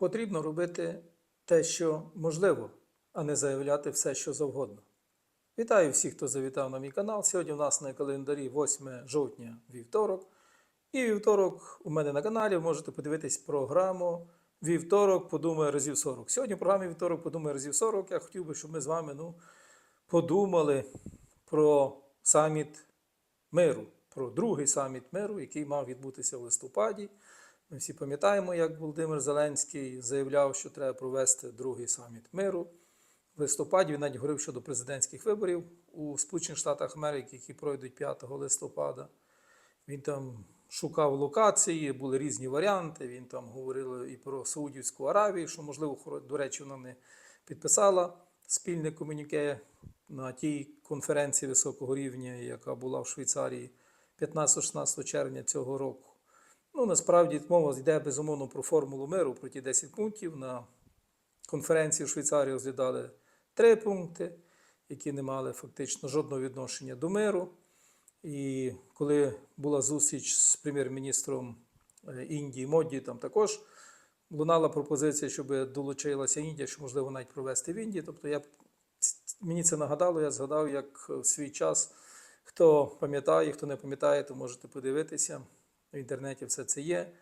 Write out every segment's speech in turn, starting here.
Потрібно робити те, що можливо, а не заявляти все, що завгодно. Вітаю всіх, хто завітав на мій канал. Сьогодні у нас на календарі 8 жовтня вівторок. І вівторок у мене на каналі ви можете подивитись програму Вівторок подумає разів 40. Сьогодні в програмі Вівторок подумає разів 40. Я хотів би, щоб ми з вами ну, подумали про саміт миру, про другий саміт миру, який мав відбутися в листопаді. Ми всі пам'ятаємо, як Володимир Зеленський заявляв, що треба провести другий саміт миру. В листопаді він навіть говорив щодо президентських виборів у Сполучених Штатах Америки, які пройдуть 5 листопада. Він там шукав локації, були різні варіанти. Він там говорив і про Саудівську Аравію, що, можливо, до речі, вона не підписала спільне комуніке на тій конференції високого рівня, яка була в Швейцарії 15-16 червня цього року. Ну, насправді мова йде безумовно про формулу миру, про ті 10 пунктів. На конференції в Швейцарії розглядали три пункти, які не мали фактично жодного відношення до миру. І коли була зустріч з прем'єр-міністром е, Індії Моді, там також лунала пропозиція, щоб долучилася Індія, що можливо навіть провести в Індії. Тобто я мені це нагадало, я згадав, як в свій час. Хто пам'ятає, хто не пам'ятає, то можете подивитися. В інтернеті все це є.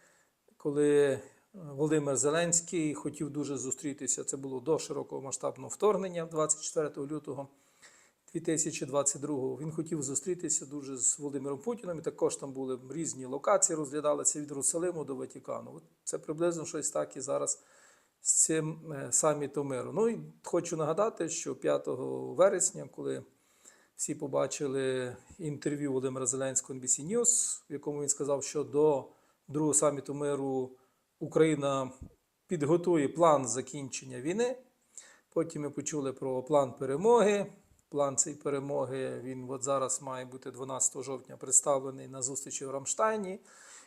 Коли Володимир Зеленський хотів дуже зустрітися, це було до широкого масштабного вторгнення 24 лютого 2022 Він хотів зустрітися дуже з Володимиром Путіним. І також там були різні локації, розглядалися від Русалиму до Ватикану. От Це приблизно щось так і зараз з цим самітом миру. Ну і хочу нагадати, що 5 вересня, коли всі побачили інтерв'ю Володимира Зеленського NBC News, в якому він сказав, що до другого саміту миру Україна підготує план закінчення війни. Потім ми почули про план перемоги. План цієї перемоги він от зараз має бути 12 жовтня представлений на зустрічі в Рамштайні.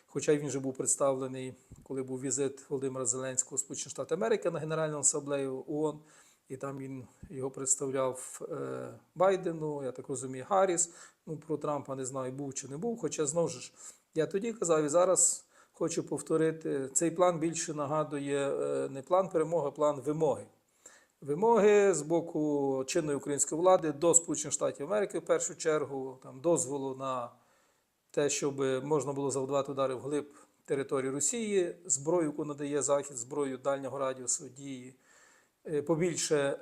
Хоча він вже був представлений, коли був візит Володимира Зеленського у Сполучені Штати Америки на Генеральну асамблею ООН. І там він його представляв е, Байдену, я так розумію, Гарріс. Ну, про Трампа не знаю, був чи не був. Хоча знову ж я тоді казав і зараз хочу повторити: цей план більше нагадує е, не план перемоги, а план вимоги. Вимоги з боку чинної української влади до Сполучених Штатів Америки в першу чергу, там дозволу на те, щоб можна було завдавати удари вглиб території Росії, зброю, яку надає Захід, зброю дальнього радіусу дії побільше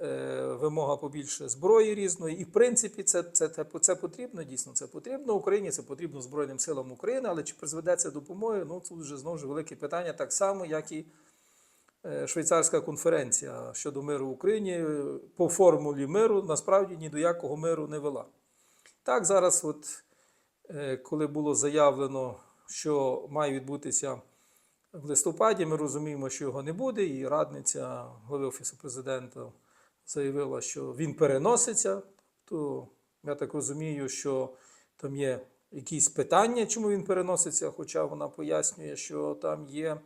вимога побільше зброї різної. І в принципі, це, це, це, це потрібно, дійсно це потрібно Україні, це потрібно Збройним силам України, але чи призведе це допомоги? Ну, це вже знову ж велике питання, так само, як і швейцарська конференція щодо миру в Україні по формулі миру насправді ні до якого миру не вела. Так, зараз, от, коли було заявлено, що має відбутися в листопаді ми розуміємо, що його не буде, і радниця голови Офісу президента заявила, що він переноситься. То я так розумію, що там є якісь питання, чому він переноситься, хоча вона пояснює, що там є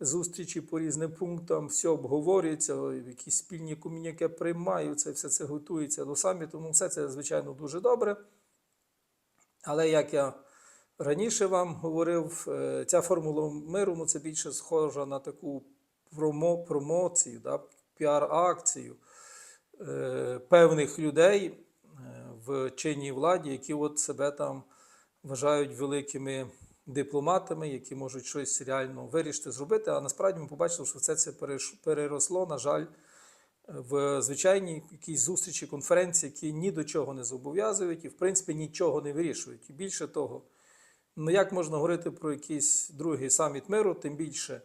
зустрічі по різним пунктам, все обговорюється, якісь спільні комуніки приймаються, все це готується до саміту. Тому все це, звичайно, дуже добре. Але як я Раніше вам говорив, ця формула миру ну, це більше схожа на таку промо, промоцію, да, піар-акцію е, певних людей в чинній владі, які от себе там вважають великими дипломатами, які можуть щось реально вирішити, зробити. А насправді ми побачили, що все це переросло, на жаль, в звичайній якійсь зустрічі, конференції, які ні до чого не зобов'язують і, в принципі, нічого не вирішують. І більше того. Ну, як можна говорити про якийсь другий саміт миру, тим більше,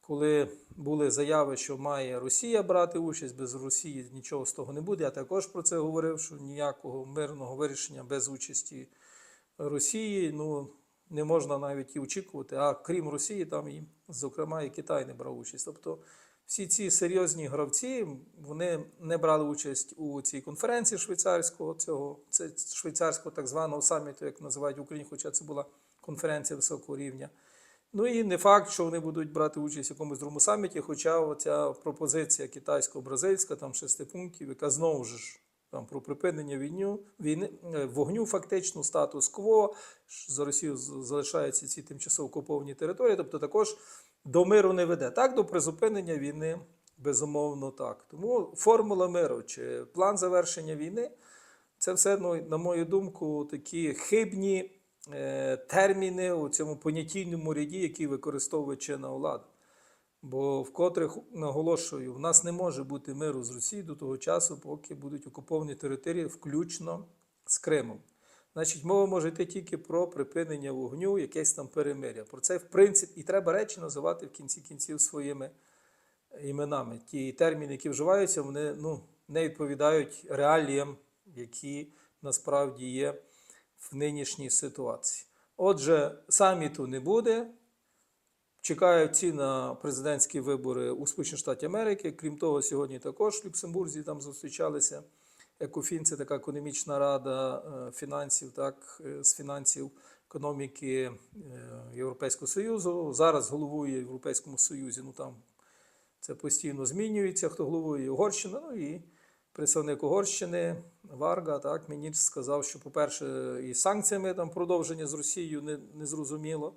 коли були заяви, що має Росія брати участь, без Росії нічого з того не буде. Я також про це говорив, що ніякого мирного вирішення без участі Росії ну, не можна навіть і очікувати. А крім Росії, там і, зокрема, і Китай не брав участь. Тобто всі ці серйозні гравці вони не брали участь у цій конференції швейцарського цього це швейцарського так званого саміту, як називають в Україні, хоча це була конференція високого рівня. Ну і не факт, що вони будуть брати участь в якомусь другому саміті, хоча оця пропозиція китайсько-бразильська, там шести пунктів, яка знову ж там про припинення війну, війни, е, вогню, фактично, статус-кво, за Росію залишаються ці тимчасово окуповані території, тобто також до миру не веде. Так, до призупинення війни, безумовно, так. Тому формула миру чи план завершення війни це все, ну, на мою думку, такі хибні терміни у цьому понятійному ряді, які використовує чинна влада. Бо вкотре наголошую, в нас не може бути миру з Росією до того часу, поки будуть окуповані території, включно з Кримом. Значить, мова може йти тільки про припинення вогню, якесь там перемиря. Про це, в принципі, і треба речі називати в кінці кінців своїми іменами. Ті терміни, які вживаються, вони ну, не відповідають реаліям, які насправді є в нинішній ситуації. Отже, саміту не буде. Чекають ці на президентські вибори у Сполучених Штатах Америки. Крім того, сьогодні також в Люксембурзі там зустрічалися. Екофін це така економічна рада е, фінансів, так, е, з фінансів економіки е, Європейського Союзу. Зараз головує Європейському Союзі. Ну там це постійно змінюється, хто головує Угорщина. Ну і представник Угорщини Варга, так, міністр сказав, що, по-перше, і санкціями там продовження з Росією не, не зрозуміло.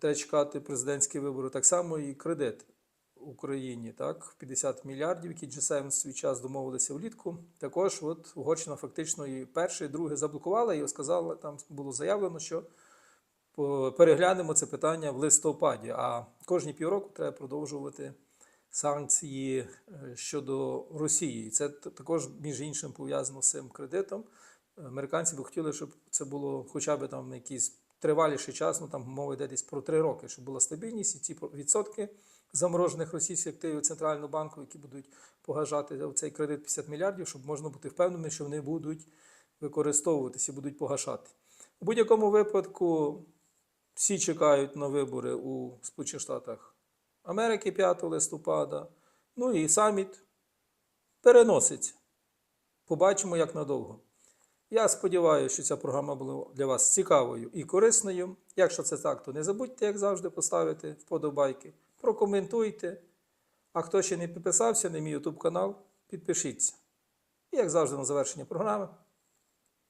Треба чекати президентські вибори. Так само і кредит Україні, так, 50 мільярдів, які G7 в свій час домовилися влітку. Також от Угорщина фактично і перше, і друге заблокувала і сказала, там було заявлено, що переглянемо це питання в листопаді. А кожні півроку треба продовжувати санкції е, щодо Росії. І це також, між іншим, пов'язано з цим кредитом. Американці би хотіли, щоб це було хоча б там якийсь триваліший час, ну там мова йде десь про три роки, щоб була стабільність і ці відсотки заморожених російських активів Центрального банку, які будуть погашати цей кредит 50 мільярдів, щоб можна бути впевненим, що вони будуть використовуватися і будуть погашати. У будь-якому випадку всі чекають на вибори у Сполучених Штатах Америки 5 листопада. Ну і саміт переноситься. Побачимо, як надовго. Я сподіваюся, що ця програма була для вас цікавою і корисною. Якщо це так, то не забудьте, як завжди, поставити вподобайки, прокоментуйте. А хто ще не підписався на мій YouTube канал, підпишіться. І, як завжди, на завершення програми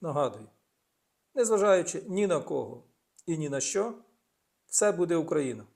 нагадую, незважаючи ні на кого і ні на що, все буде Україна.